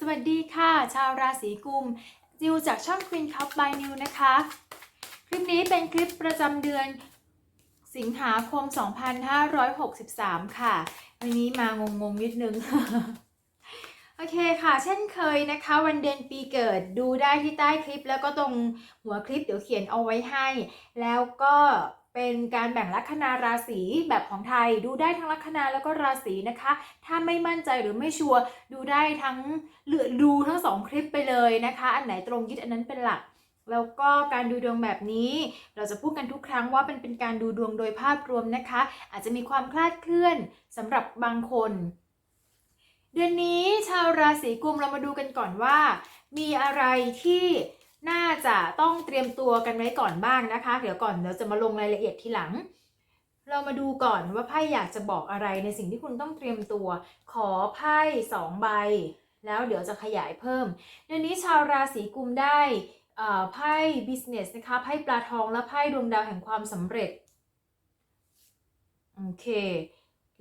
สวัสดีค่ะ ชาวราศีกุมจิวจากช่อง Queen Cup by New นะคะ คลิปนี้เป็นคลิปประจำเดือนสิงหาคม 2563 ค่ะ วันนี้มางงๆนิดนึง โอเคค่ะ เช่นเคยนะคะ วันเดือนปีเกิดดูได้ที่ใต้คลิป แล้วก็ตรงหัวคลิปเดี๋ยวเขียนเอาไว้ให้ แล้วก็ เป็นการแบ่งลัคนาราศีแบบของไทยดูได้ทั้งลัคนาแล้วก็ราศีนะคะ ถ้าไม่มั่นใจหรือไม่ชัวร์ดูได้ทั้งเลือดูทั้งสองคลิปไปเลยนะคะ อันไหนตรงยึดอันนั้นเป็นหลัก แล้วก็การดูดวงแบบนี้ เราจะพูดกันทุกครั้งว่าเป็นเป็นการดูดวงโดยภาพรวมนะคะ อาจจะมีความคลาดเคลื่อนสำหรับบางคน เดือนนี้ชาวราศีกุมเรามาดูกันก่อนว่า มีอะไรที่ น่าจะต้องเตรียมตัวกันไว้ก่อนบ้างนะคะ เดี๋ยวก่อนเดี๋ยวจะมาลงรายละเอียดทีหลัง เรามาดูก่อนว่าไพ่อยากจะบอกอะไรในสิ่งที่คุณต้องเตรียมตัว ขอไพ่สองใบ แล้วเดี๋ยวจะขยายเพิ่ม เดือนนี้ชาวราศีกุมได้อ่อไพ่ business นะคะ ไพ่ปลาทองและไพ่ดวงดาวแห่งความสำเร็จ โอเค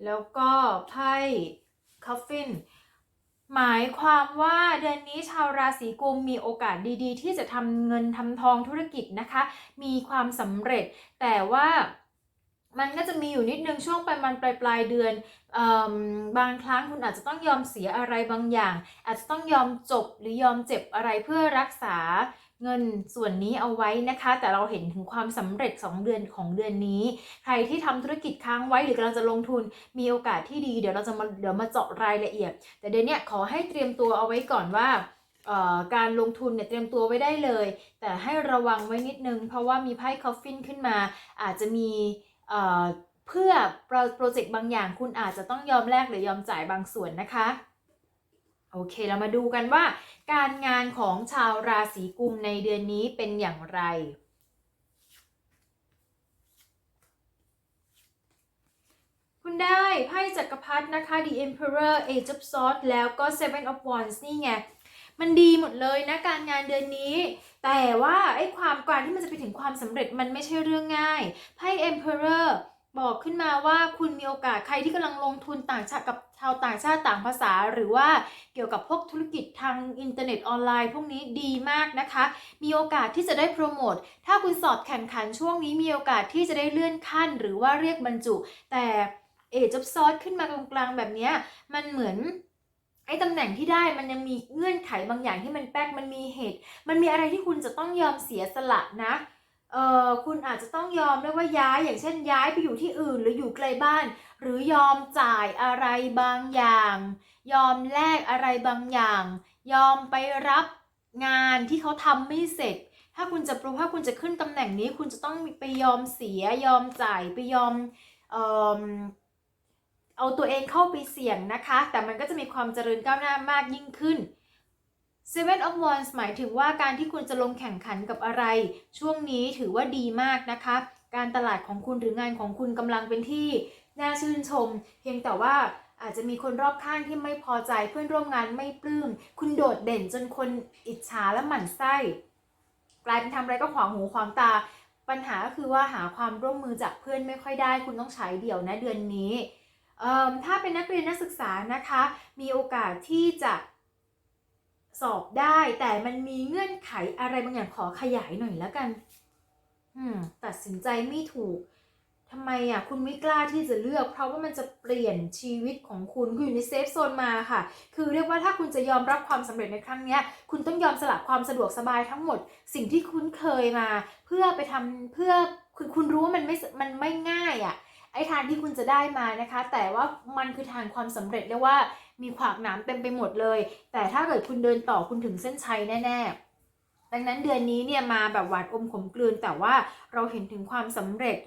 แล้วก็ไพ่ coffin หมายความว่าเดือนนี้ชาวราศีกุมมีโอกาสดีๆ ที่จะทำเงินทำทองธุรกิจนะคะ มีความสำเร็จ แต่ว่ามันก็จะมีอยู่นิดนึงช่วงประมาณปลายปลายเดือนอบางครั้งคุณอาจจะต้องยอมเสียอะไรบางอย่าง อาจจะต้องยอมจบหรือยอมเจ็บอะไรเพื่อรักษา เงินส่วนนี้เอาไว้นะคะ แต่เราเห็นถึงความสำเร็จ 2 เดือนของเดือนนี้ ใครที่ทำธุรกิจค้างไว้หรือกำลังจะลงทุนมีโอกาสที่ดีเดี๋ยวเราจะมาเดี๋ยวมาเจาะรายละเอียด แต่เดี๋ยวเนี้ขอให้เตรียมตัวเอาไว้ก่อนว่าการลงทุนเนี่ยเตรียมตัวไว้ได้เลย แต่ให้ระวังไว้นิดนึง เพราะว่ามีไพ่คอฟฟินขึ้นมา อาจจะมีเพื่อโปรเจกต์บางอย่างคุณอาจจะต้องยอมแลกหรือยอมจ่ายบางส่วนนะคะ โอเคเรามาดูกันว่า การงานของชาวราศีกุมในเดือนนี้เป็นอย่างไร คุณได้ไพ่จักรพรรดินะคะ The Emperor Age of Swords แล้วก็ Seven of Wands นี่ไงมันดีหมดเลยนะการงานเดือนนี้ แต่ว่าไอ้ความการที่มันจะไปถึงความสำเร็จมันไม่ใช่เรื่องง่ายไพ่ Emperor บอกขึ้นมาว่าคุณมีโอกาสใครที่กำลังลงทุนต่างชาติกับ ชาวต่างชาติต่างภาษาหรือว่าเกี่ยวกับพวกธุรกิจทางอินเทอร์เน็ตออนไลน์ พวกนี้ดีมากนะคะ มีโอกาสที่จะได้โปรโมท ถ้าคุณสอบแข่งขันช่วงนี้มีโอกาสที่จะได้เลื่อนขั้น หรือว่าเรียกบรรจุ แต่เอจับซอสขึ้นมากลางๆแบบนี้มันเหมือนไอ้ตำแหน่งที่ได้มันยังมีเงื่อนไขบางอย่างที่มันแป๊กมันมีเหตุ มันมีอะไรที่คุณจะต้องยอมเสียสละนะ เออคุณอาจจะต้องยอมด้วยว่าย้ายอย่างเช่นย้ายไปอยู่ที่อื่นหรืออยู่ไกลบ้าน หรือยอมจ่ายอะไรบางอย่าง ยอมแลกอะไรบางอย่าง ยอมไปรับงานที่เขาทำไม่เสร็จ ถ้าคุณจะปรุถ้าคุณจะขึ้นตำแหน่งนี้คุณจะต้องไปยอมเสีย ยอมจ่ายไปยอมเออเอาตัวเองเข้าไปเสี่ยงนะคะ แต่มันก็จะมีความเจริญก้าวหน้ามากยิ่งขึ้น Seven of Wands หมายถึงว่าการที่คุณจะลงแข่งขันกับอะไร ช่วงนี้ถือว่าดีมากนะคะ การตลาดของคุณหรืองานของคุณกำลังเป็นที่น่าชื่นชม เพียงแต่ว่าอาจจะมีคนรอบข้างที่ไม่พอใจเพื่อนร่วมงานไม่ปลื้มคุณโดดเด่นจนคนอิจฉาและหมั่นไส้ กลายเป็นทำอะไรก็ขวางหูขวางตา ปัญหาก็คือว่าหาความร่วมมือจากเพื่อนไม่ค่อยได้ คุณต้องใช้เดี่ยวนะเดือนนี้เอิ่มถ้าเป็นนักเรียนนักศึกษานะคะ มีโอกาสที่จะ สอบได้แต่มันมีเงื่อนไขอะไรบางอย่างขอขยายหน่อยแล้วกัน อืม ตัดสินใจไม่ถูกทำไมอะคุณไม่กล้าที่จะเลือก เพราะว่ามันจะเปลี่ยนชีวิตของคุณคุณอยู่ในเซฟโซนมาค่ะ คือเรียกว่าถ้าคุณจะยอมรับความสำเร็จในครั้งนี้คุณต้องยอมสละความสะดวกสบายทั้งหมด สิ่งที่คุ้นเคยมา เพื่อไปทำเพื่อคือคุณรู้ว่ามันไม่มันไม่ง่ายอะไอ้ทางที่คุณจะได้มานะคะ แต่ว่ามันคือทางความสำเร็จเรียกว่า มีขวากหนามเต็มไปหมดเลย แต่ถ้าเกิดคุณเดินต่อคุณถึงเส้นชัยแน่ๆ ดังนั้นเดือนนี้เนี่ยมาแบบหวานอมขมกลืน แต่ว่าเราเห็นถึงความสำเร็จ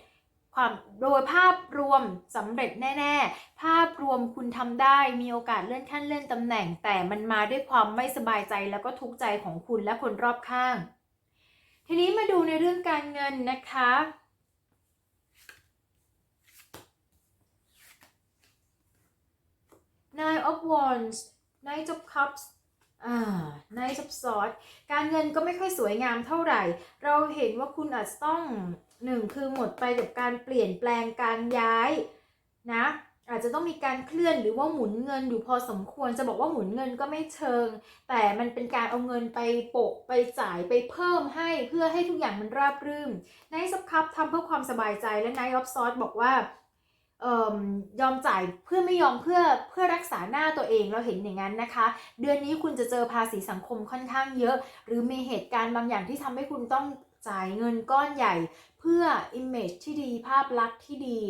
ความโดยภาพรวมสำเร็จแน่ๆ ภาพรวมคุณทำได้มีโอกาสเลื่อนขั้นเลื่อนตำแหน่ง แต่มันมาด้วยความไม่สบายใจแล้วก็ทุกข์ใจของคุณและคนรอบข้าง ทีนี้มาดูในเรื่องการเงินนะคะ Nine of Wands Knight of Cups อ่า Knight of Swords การเงินก็ไม่ค่อยสวยงามเท่าไหร่ เราเห็นว่าคุณอาจจะต้องหนึ่งคือหมดไปกับการเปลี่ยนแปลงการย้ายนะอาจจะต้องมีการเคลื่อนหรือว่าหมุนเงินอยู่พอสมควรจะบอกว่าหมุนเงินก็ไม่เชิง แต่มันเป็นการเอาเงินไปโปะไปจ่ายไปเพิ่มให้เพื่อให้ทุกอย่างมันราบรื่นนายซับคับทำเพื่อความสบายใจและนายออฟซอสบอกว่า ยอมจ่ายเพื่อไม่ยอมเพื่อเพื่อรักษาหน้าตัวเองเราเห็นอย่างนั้นนะคะ เดือนนี้คุณจะเจอภาษีสังคมค่อนข้างเยอะ หรือมีเหตุการณ์บางอย่างที่ทำให้คุณต้องจ่ายเงินก้อนใหญ่ เพื่อ image ที่ดีภาพลักษณ์ที่ดี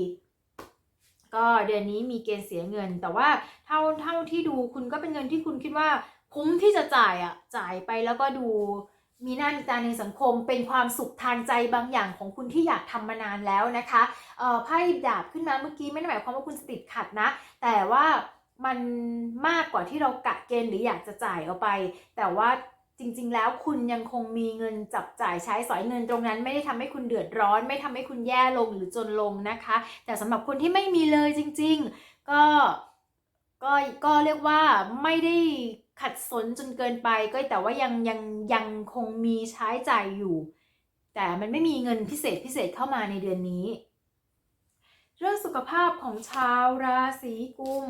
ก็เดือนนี้มีเกณฑ์เสียเงิน แต่ว่าเท่าเท่าที่ดูคุณก็เป็นเงินที่คุณคิดว่าคุ้มที่จะจ่ายอะจ่ายไปแล้วก็ดู มีหน้ามีตาในสังคมเป็นความสุขทางใจบางอย่างของคุณที่อยากทำมานานแล้วนะคะเอ่อไพ่ดาบขึ้นมาเมื่อกี้ไม่ได้หมายความว่าคุณจะติดขัดนะ แต่ว่ามันมากกว่าที่เรากะเกณฑ์หรืออยากจะจ่ายเอาไป แต่ว่าจริงๆ แล้วคุณยังคงมีเงินจับจ่ายใช้สอยเงินตรงนั้น ไม่ได้ทำให้คุณเดือดร้อน ไม่ทำให้คุณแย่ลงหรือจนลงนะคะ แต่สำหรับคนที่ไม่มีเลยจริง ๆ ก็ก็ก็เรียกว่าไม่ได้ ขัดสนจนเกินไปก็แต่ว่ายังยังยังคงมีใช้จ่ายอยู่ แต่มันไม่มีเงินพิเศษพิเศษเข้ามาในเดือนนี้ เรื่องสุขภาพของชาวราศีกุม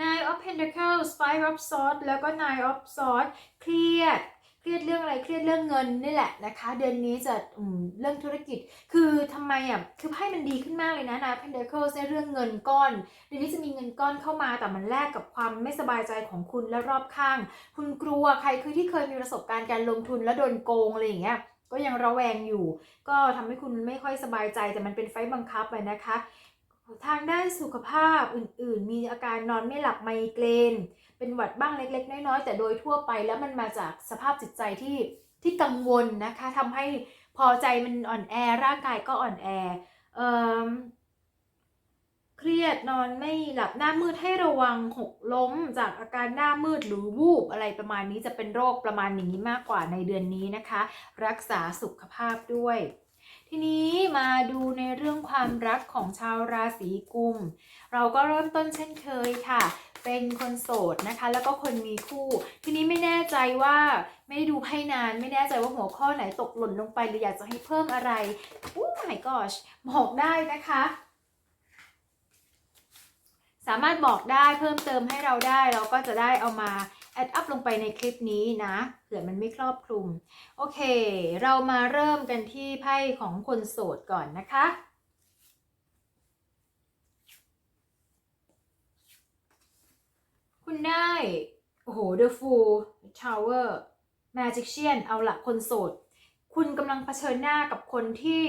Nine of Pentacles Five of Swords แล้วก็ Nine of Swords เครียด เครียดเรื่องอะไรเครียดเรื่องเงินนี่แหละนะคะ เดือนนี้จะอืมเรื่องธุรกิจ คือทำไมอะคือไพ่มันดีขึ้นมากเลยนะ Nine of Pentacles ในเรื่องเงินก้อนเดือนนี้จะมีเงินก้อนเข้ามาแต่มันแลกกับความไม่สบายใจของคุณและรอบข้าง คุณกลัวใครคือที่เคยมีประสบการณ์การลงทุนแล้วโดนโกงอะไรอย่างเงี้ยก็ยังระแวงอยู่ ก็ทำให้คุณไม่ค่อยสบายใจแต่มันเป็นไฟบังคับไปนะคะ ทางด้านสุขภาพอื่นๆ มีอาการนอนไม่หลับไมเกรน เป็นหวัดบ้างเล็ก ๆ น้อยๆ แต่โดยทั่วไปแล้วมันมาจากสภาพจิตใจที่ที่กังวลนะคะทำให้พอใจมันอ่อนแอร่างกายก็อ่อนแอเอิ่มเครียดนอนไม่หลับหน้ามืดให้ระวังหกล้มจากอาการหน้ามืดหรือวูบอะไรประมาณนี้จะเป็นโรคประมาณอย่างนี้มากกว่าในเดือนนี้นะคะ รักษาสุขภาพด้วย ทีนี้มาดูในเรื่องความรักของชาวราศีกุม เราก็เริ่มต้นเช่นเคยค่ะ เป็นคนโสดนะคะ แล้วก็คนมีคู่ ทีนี้ไม่แน่ใจว่าไม่ได้ดูไพ่นาน ไม่แน่ใจว่าหัวข้อไหนตกหล่นลงไปหรืออยากจะให้เพิ่มอะไรโอ้ my gosh บอกได้นะคะสามารถบอกได้เพิ่มเติมให้เราได้เราก็จะได้เอามา แอดอัพลงไปในคลิปนี้นะเผื่อมันไม่ครอบคลุม โอเค เรามาเริ่มกันที่ไพ่ของคนโสดก่อนนะคะคุณได้ โอ้โห The Fool Tower Magician เอาละคนโสด คุณกำลังเผชิญหน้ากับคนที่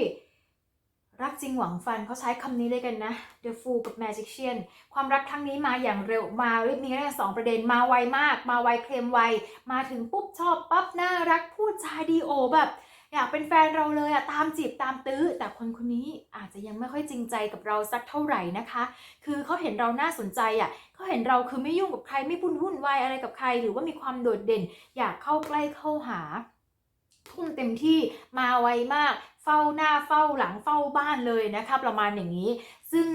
รักจริงหวังฟันเขาใช้คำนี้เลยกันนะ The Fool กับ Magician ความรักครั้งนี้มาอย่างเร็วมามีแค่สองประเด็นมาไวมาก มาไวเคลมไว มาถึงปุ๊บชอบปั๊บน่ารักพูดจาดีโอแบบอยากเป็นแฟนเราเลยอะตามจีบตามตื้อ แต่คนคนนี้อาจจะยังไม่ค่อยจริงใจกับเราสักเท่าไหร่นะคะ คือเขาเห็นเราน่าสนใจอะเขาเห็นเราคือไม่ยุ่งกับใครไม่พุ่นวุ่นวายอะไรกับใคร หรือว่ามีความโดดเด่น อยากเข้าใกล้เข้าหา ทุ่มเต็มที่มาไวมาก เฝ้าหน้าเฝ้าหลังเฝ้าบ้านเลยนะคะ ประมาณอย่างนี้ ซึ่ง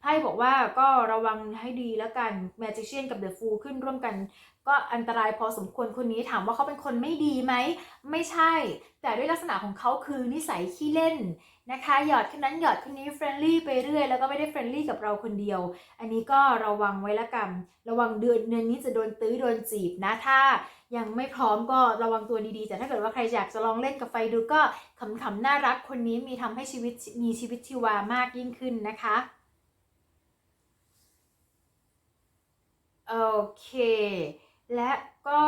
ไพ่บอกว่าก็ระวังให้ดีแล้วกันแมจิเชียนกับเดอะฟูขึ้นร่วมกัน ก็อันตรายพอสมควรคนนี้ถามว่าเขาเป็นคนไม่ดีไหม ไม่ใช่ แต่ด้วยลักษณะของเขาคือนิสัยขี้เล่น นะคะหยอดคนนั้นหยอดคนนี้เฟรนลี่ไปเรื่อยแล้วก็ไม่ได้เฟรนลี่กับเราคนเดียว อันนี้ก็ระวังไว้ละกัน ระวังเดือนเดือนนี้จะโดนตื้อโดนจีบนะถ้ายังไม่พร้อมก็ระวังตัวดีๆ แต่ถ้าเกิดว่าใครอยากจะลองเล่นกับไฟดูก็ขำๆน่ารักคนนี้มีทำให้ชีวิตมีชีวิตชีวามากยิ่งขึ้นนะคะโอเค และก็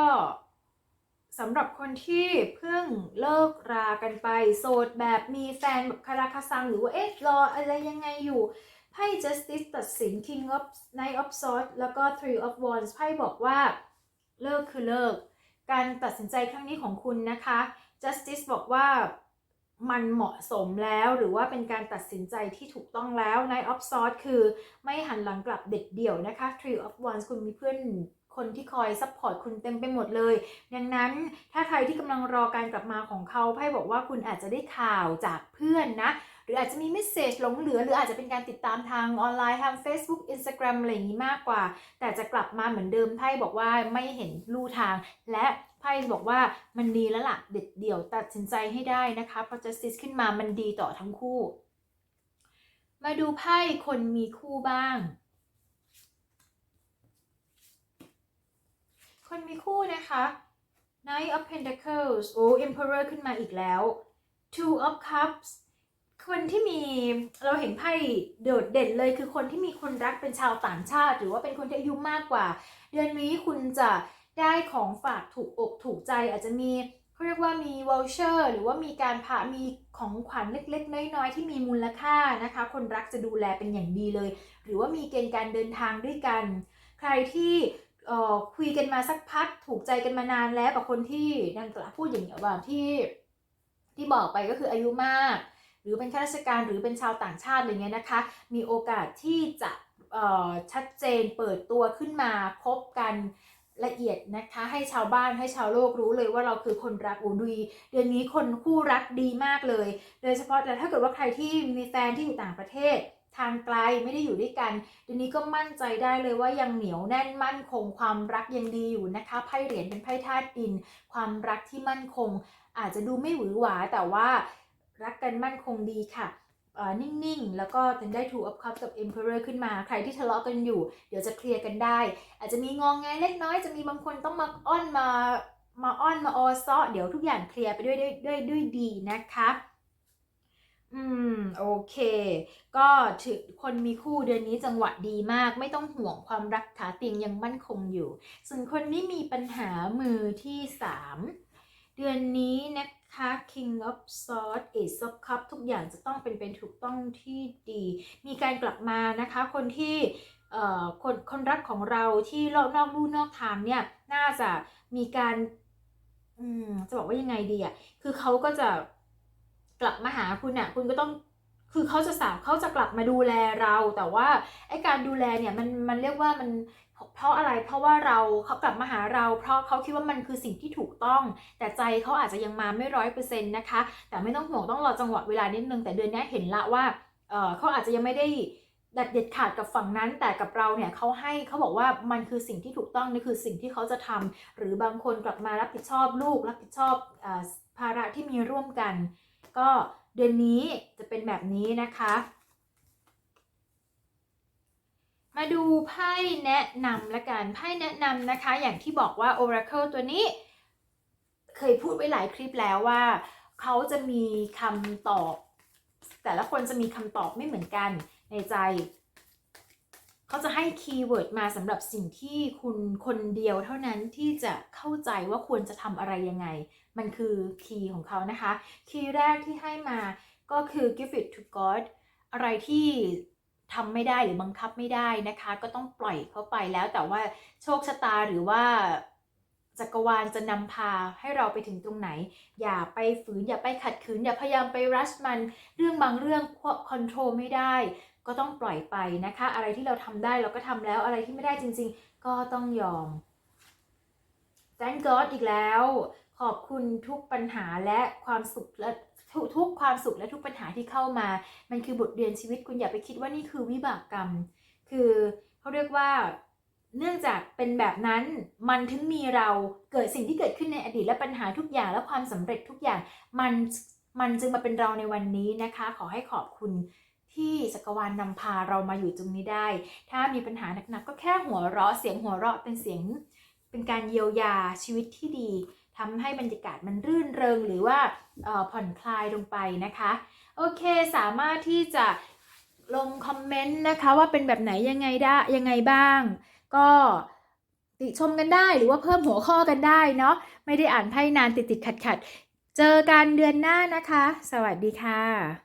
สำหรับคนที่เพิ่งเลิกรากันไป โสดแบบมีแฟนแบบคาราคาซัง หรือว่าเอ๊ะรออะไรยังไงอยู่ไพ่ justice ตัดสิน king of knight of swords แล้วก็ three of wands ไพ่บอกว่าเลิกคือเลิก การตัดสินใจครั้งนี้ของคุณนะคะ justice บอกว่ามันเหมาะสมแล้วหรือว่าเป็นการตัดสินใจที่ถูกต้องแล้ว Knight of Swords คือไม่หันหลังกลับเด็ดเดี่ยวนะคะ Three of Wands คุณมีเพื่อน คนที่คอยซัพพอร์ตคุณเต็มไปหมดเลย ดังนั้นถ้าใครที่กำลังรอการกลับมาของเขาไพ่บอกว่าคุณอาจจะได้ข่าวจากเพื่อนนะ หรืออาจจะมีเมสเซจหลงเหลือ หรืออาจจะเป็นการติดตามทางออนไลน์ทาง Facebook Instagram อะไรอย่างนี้มากกว่า แต่จะกลับมาเหมือนเดิมไพ่บอกว่าไม่เห็นลู่ทาง และไพ่บอกว่ามันดีแล้วล่ะเด็ดเดี่ยวตัดสินใจให้ได้นะคะเพราะ justice ขึ้นมามันดีต่อทั้งคู่ มาดูไพ่คนมีคู่บ้าง คนมีคู่นะคะ Knight of Pentacles โอ้ Emperor ขึ้นมาอีกแล้ว Two of Cups คนที่มีเราเห็นไพ่โดดเด่นเลยคือคนที่มีคนรักเป็นชาวต่างชาติ หรือว่าเป็นคนที่อายุมากกว่า เดือนนี้คุณจะได้ของฝากถูกอกถูกใจอาจจะมีเขาเรียกว่ามี voucher หรือว่ามีการพามีของขวัญเล็ก ๆ น้อย ๆ ที่มีมูลค่านะคะ คนรักจะดูแลเป็นอย่างดีเลย หรือว่ามีเกณฑ์การเดินทางด้วยกัน ใครที่ คุยกันมาสักพักถูกใจกันมานานแล้วกับคนที่ดังกล่าวพูดอย่างนี้แบบที่ที่บอกไปก็คืออายุมาก หรือเป็นข้าราชการหรือเป็นชาวต่างชาติอะไรเงี้ยนะคะ มีโอกาสที่จะชัดเจนเปิดตัวขึ้นมาพบกันละเอียดนะคะ ให้ชาวบ้านให้ชาวโลกรู้เลยว่าเราคือคนรักอูดุยเดือนนี้คนคู่รักดีมากเลย โดยเฉพาะแต่ถ้าเกิดว่าใครที่มีแฟนที่อยู่ต่างประเทศ ทางไกลไม่ได้อยู่ด้วยกันเดือนนี้ก็มั่นใจได้เลยว่ายังเหนียวแน่นมั่นคง ความรักยังดีอยู่นะคะไพ่เหรียญเป็นไพ่ธาตุดิน ความรักที่มั่นคง อาจจะดูไม่หวือหวาแต่ว่ารักกันมั่นคงดีค่ะนิ่งๆ แล้วก็ถึงได้ Two of Cups กับ Emperor ขึ้นมา ใครที่ทะเลาะกันอยู่ เดี๋ยวจะเคลียร์กันได้ อาจจะมีงองแงเล็กน้อย จะมีบางคนต้องมาอ้อนมา มาอ้อนมาออซ้อเดี๋ยวทุกอย่างเคลียร์ไปด้วยด้วยด้วยด้วยดีนะคะ อืม โอเค ก็ถึงคนมีคู่เดือนนี้จังหวะดีมาก ไม่ต้องห่วงความรักขาเตียงยังมั่นคงอยู่ ส่วนคนที่มีปัญหามือที่3เดือนนี้นะคะ King of Swords Ace of Cups ทุกอย่างจะต้องเป็นเป็นถูกต้องที่ดี มีการกลับมานะคะ คนที่เอ่อคนคนรักของเราที่รอบนอกลู่นอกทางเนี่ย น่าจะมีการอืมจะบอกว่ายังไงดีอะ คือเขาก็จะ กลับมาหาคุณอะคุณก็ต้องคือเขาจะสามเขาจะกลับมาดูแลเราแต่ว่าไอการดูแลเนี่ยมันมันเรียกว่ามันเพราะอะไรเพราะว่าเราเขากลับมาหาเรา เพราะเขาคิดว่ามันคือสิ่งที่ถูกต้อง แต่ใจเขาอาจจะยังมาไม่ร้อยเปอร์เซ็นต์นะคะ แต่ไม่ต้องห่วงต้องรอจังหวะเวลานิดนึงแต่เดือนนี้เห็นละว่าเออเขาอาจจะยังไม่ได้ดัดเด็ดขาดกับฝั่งนั้น แต่กับเราเนี่ยเขาให้เขาบอกว่ามันคือสิ่งที่ถูกต้องนี่คือสิ่งที่เขาจะทำหรือบางคนกลับมารับผิดชอบลูกรับผิดชอบอภาระที่มีร่วมกัน ก็เดือนนี้จะเป็นแบบนี้นะคะ มาดูไพ่แนะนำละกันไพ่แนะนำนะคะ อย่างที่บอกว่า Oracle ตัวนี้ เคยพูดไว้หลายคลิปแล้วว่า เขาจะมีคำตอบ แต่ละคนจะมีคำตอบไม่เหมือนกันในใจ เขาจะให้คีย์เวิร์ดมาสำหรับสิ่งที่คุณคนเดียวเท่านั้นที่จะเข้าใจว่าควรจะทำอะไรยังไง มันคือคีย์ของเขานะคะ คีย์แรกที่ให้มาก็คือ give it to God อะไรที่ทำไม่ได้หรือบังคับไม่ได้นะคะ ก็ต้องปล่อยเขาไปแล้วแต่ว่าโชคชะตาหรือว่าจักรวาลจะนำพาให้เราไปถึงตรงไหน อย่าไปฝืนอย่าไปขัดขืน อย่าพยายามไปรัชมัน เรื่องบางเรื่องควบคอนโทรลไม่ได้ ก็ต้องปล่อยไปนะคะ อะไรที่เราทำได้เราก็ทำแล้วอะไรที่ไม่ได้จริง ๆ ก็ต้องยอม thank God อีกแล้ว ขอบคุณทุกปัญหาและความสุขและทุกทุกความสุขและทุกปัญหาที่เข้ามา มันคือบทเรียนชีวิตคุณอย่าไปคิดว่านี่คือวิบากกรรม คือเขาเรียกว่าเนื่องจากเป็นแบบนั้นมันถึงมีเราเกิดสิ่งที่เกิดขึ้นในอดีตและปัญหาทุกอย่างและความสำเร็จทุกอย่างมันมันจึงมาเป็นเราในวันนี้นะคะ ขอให้ขอบคุณ ที่จักรวาลนำพาเรามาอยู่ตรงนี้ได้ ถ้ามีปัญหาหนักๆก็แค่หัวเราะเสียงหัวเราะเป็นเสียง เป็นการเยียวยาชีวิตที่ดีทำให้บรรยากาศมันรื่นเริงหรือว่าผ่อนคลายลงไปนะคะ โอเคสามารถที่จะลงคอมเมนต์นะคะว่าเป็นแบบไหนยังไงได้ยังไงบ้าง ก็ติชมกันได้หรือว่าเพิ่มหัวข้อกันได้เนาะไม่ได้อ่านไพ่นานติดติดขัดขัดเจอกันเดือนหน้านะคะ สวัสดีค่ะ